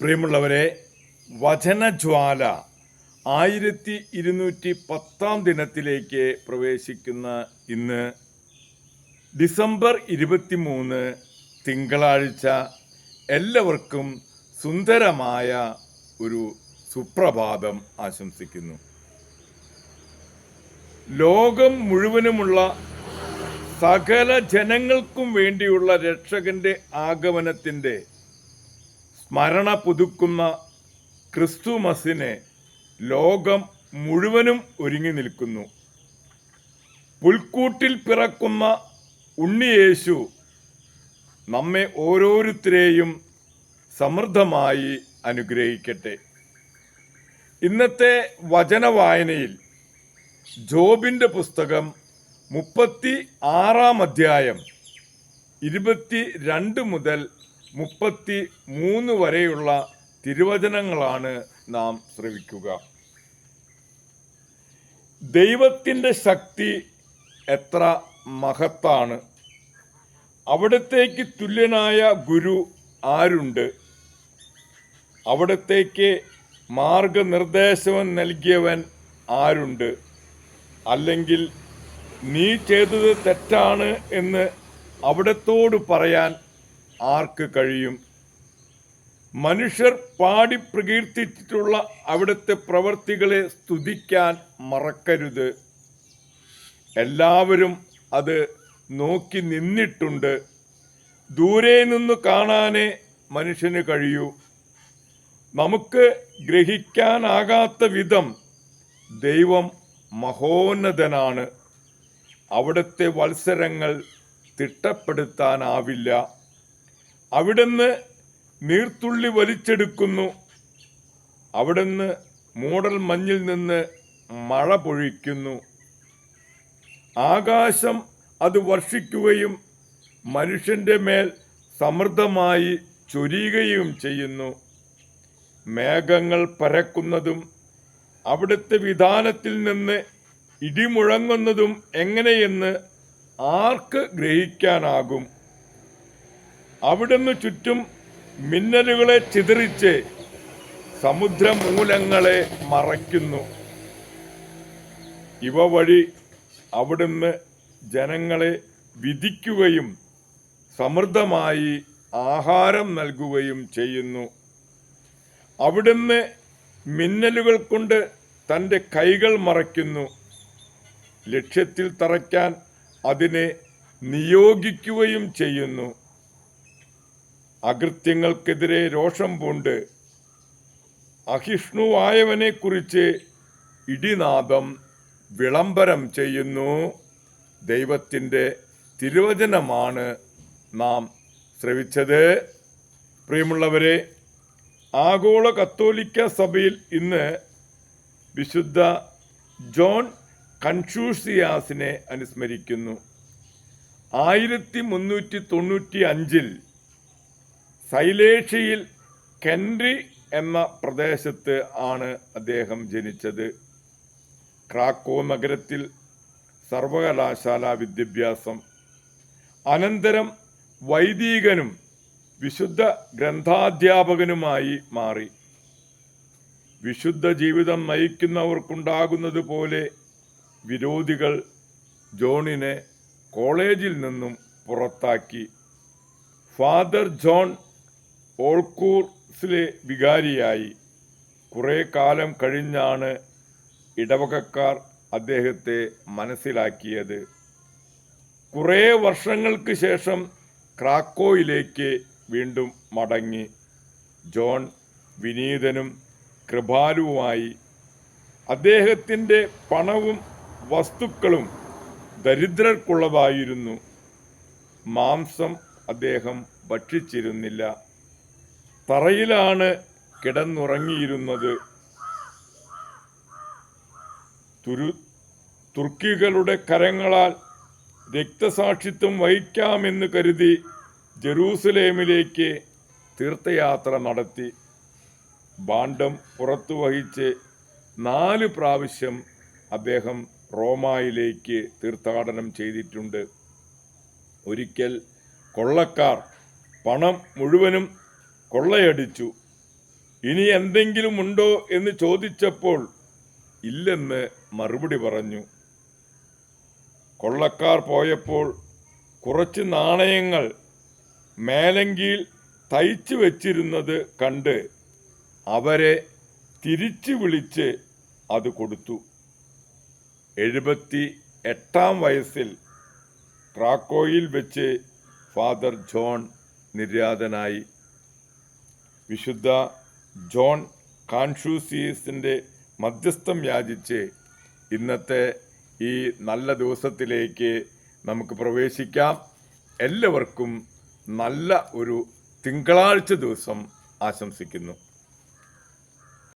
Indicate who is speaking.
Speaker 1: പ്രിയമുള്ളവരെ വചനജ്വാല ആയിരത്തി ഇരുന്നൂറ്റി പത്താം ദിനത്തിലേക്ക് പ്രവേശിക്കുന്ന ഇന്ന് ഡിസംബർ ഇരുപത്തി മൂന്ന് തിങ്കളാഴ്ച എല്ലാവർക്കും സുന്ദരമായ ഒരു സുപ്രഭാതം ആശംസിക്കുന്നു. ലോകം മുഴുവനുമുള്ള സകല ജനങ്ങൾക്കും വേണ്ടിയുള്ള രക്ഷകന്റെ ആഗമനത്തിന്റെ സ്മരണ പുതുക്കുന്ന ക്രിസ്തുമസിനെ ലോകം മുഴുവനും ഒരുങ്ങി നിൽക്കുന്നു. പുൽക്കൂട്ടിൽ പിറക്കുന്ന ഉണ്ണിയേശു നമ്മെ ഓരോരുത്തരെയും സമൃദ്ധമായി അനുഗ്രഹിക്കട്ടെ. ഇന്നത്തെ വചനവായനയിൽ ജോബിന്റെ പുസ്തകം മുപ്പത്തി ആറാം അധ്യായം ഇരുപത്തി രണ്ട് മുതൽ മുപ്പത്തി മൂന്ന് വരെയുള്ള തിരുവചനങ്ങളാണ് നാം ശ്രവിക്കുക. ദൈവത്തിന്റെ ശക്തി എത്ര മഹത്താണ്? അവിടത്തേക്ക് തുല്യനായ ഗുരു ആരുണ്ട്? അവിടത്തേക്ക് മാർഗനിർദ്ദേശം നൽകിയവൻ ആരുണ്ട്? അല്ലെങ്കിൽ നീ ചെയ്തത് തെറ്റാണ് എന്ന് അവിടത്തോട് പറയാൻ ആർക്ക് കഴിയും? മനുഷ്യർ പാടി പ്രകീർത്തിച്ചിട്ടുള്ള അവിടുത്തെ പ്രവർത്തികളെ സ്തുതിക്കാൻ മറക്കരുത്. എല്ലാവരും അത് നോക്കി നിന്നിട്ടുണ്ട്. ദൂരെ നിന്ന് കാണാനേ മനുഷ്യന് കഴിയൂ. നമുക്ക് ഗ്രഹിക്കാനാകാത്ത വിധം ദൈവം മഹോന്നതനാണ്. അവിടുത്തെ വത്സരങ്ങൾ തിട്ടപ്പെടുത്താനാവില്ല. അവിടുന്ന് നീർത്തുള്ളി വലിച്ചെടുക്കുന്നു. അവിടുന്ന് മൂടൽ മഞ്ഞിൽ നിന്ന് മഴ പൊഴിക്കുന്നു. ആകാശം അത് വർഷിക്കുകയും മനുഷ്യന്റെ മേൽ സമൃദ്ധമായി ചൊരിയുകയും ചെയ്യുന്നു. മേഘങ്ങൾ പരക്കുന്നതും അവിടുത്തെ വിധാനത്തിൽ നിന്ന് ഇടിമുഴങ്ങുന്നതും എങ്ങനെയെന്ന് ആർക്ക് ഗ്രഹിക്കാനാകും? അവിടുന്ന് ചുറ്റും മിന്നലുകളെ ചിതറിച്ച് സമുദ്രമൂലങ്ങളെ മറയ്ക്കുന്നു. ഇവ വഴി അവിടുന്ന് ജനങ്ങളെ വിധിക്കുകയും സമൃദ്ധമായി ആഹാരം നൽകുകയും ചെയ്യുന്നു. അവിടുന്ന് മിന്നലുകൾ കൊണ്ട് തന്റെ കൈകൾ മറയ്ക്കുന്നു. ലക്ഷ്യത്തിൽ തറയ്ക്കാൻ അതിനെ നിയോഗിക്കുകയും ചെയ്യുന്നു. അകൃത്യങ്ങൾക്കെതിരെ രോഷം പൂണ്ട്. അഹിഷ്ണുവായവനെക്കുറിച്ച് ഇടിനാദം വിളംബരം ചെയ്യുന്നു. ദൈവത്തിന്റെ തിരുവചനമാണ് നാം ശ്രവിച്ചത്. പ്രിയമുള്ളവരെ ആഗോള കത്തോലിക്ക സഭയിൽ ഇന്ന് വിശുദ്ധ ജോൺ കൺഷൂഷിയാസിനെ അനുസ്മരിക്കുന്നു. ആയിരത്തി മുന്നൂറ്റി തൊണ്ണൂറ്റി അഞ്ചിൽ സൈലേഷ്യയിൽ കെൻറി എന്ന പ്രദേശത്ത് ആണ് അദ്ദേഹം ജനിച്ചത്. ക്രാക്കോ നഗരത്തിൽ സർവകലാശാല വിദ്യാഭ്യാസം. അനന്തരം വൈദികനും വിശുദ്ധ ഗ്രന്ഥാധ്യാപകനുമായി മാറി. വിശുദ്ധ ജീവിതം നയിക്കുന്നവർക്കുണ്ടാകുന്നത് പോലെ വിരോധികൾ ജോണിനെ കോളേജിൽ നിന്നും പുറത്താക്കി. ഫാദർ ജോൺ ഓൾക്കൂർസിലെ വികാരിയായി കുറേ കാലം കഴിഞ്ഞാണ് ഇടവകക്കാർ അദ്ദേഹത്തെ മനസ്സിലാക്കിയത്. കുറേ വർഷങ്ങൾക്ക് ശേഷം ക്രാക്കോയിലേക്ക് വീണ്ടും മടങ്ങി. ജോൺ വിനീതനും കൃപാലുവുമായി അദ്ദേഹത്തിന്റെ പണവും വസ്തുക്കളും ദരിദ്രർക്കുള്ളതായിരുന്നു. മാംസം അദ്ദേഹം ഭക്ഷിച്ചിരുന്നില്ല. തറയിലാണ് കിടന്നുറങ്ങിയിരുന്നത്. തുരു തുർക്കികളുടെ കരങ്ങളാൽ രക്തസാക്ഷിത്വം വഹിക്കാമെന്ന് കരുതി ജെറൂസലേമിലേക്ക് തീർത്ഥയാത്ര നടത്തി. ഭാണ്ഡം പുറത്തു വഹിച്ച് നാല് പ്രാവശ്യം അദ്ദേഹം റോമായിലേക്ക് തീർത്ഥാടനം ചെയ്തിട്ടുണ്ട്. ഒരിക്കൽ കൊള്ളക്കാർ പണം മുഴുവനും കൊള്ളയടിച്ചു. ഇനി എന്തെങ്കിലും ഉണ്ടോ എന്ന് ചോദിച്ചപ്പോൾ ഇല്ലെന്ന് മറുപടി പറഞ്ഞു. കൊള്ളക്കാർ പോയപ്പോൾ കുറച്ച് നാണയങ്ങൾ മേലങ്കിയിൽ തയ്ച്ചു വച്ചിരുന്നത് കണ്ട് അവരെ തിരിച്ചു വിളിച്ച് അത് കൊടുത്തു. എഴുപത്തി എട്ടാം വയസ്സിൽ ട്രാക്കോയിൽ വെച്ച് ഫാദർ ജോൺ നിര്യാതനായി. വിശുദ്ധ ജോൺ കാൺഷൂസിയസിന്റെ മധ്യസ്ഥം യാചിച്ച് ഇന്നത്തെ ഈ നല്ല ദിവസത്തിലേക്ക് നമുക്ക് പ്രവേശിക്കാം. എല്ലാവർക്കും നല്ല ഒരു തിങ്കളാഴ്ച ദിവസം ആശംസിക്കുന്നു.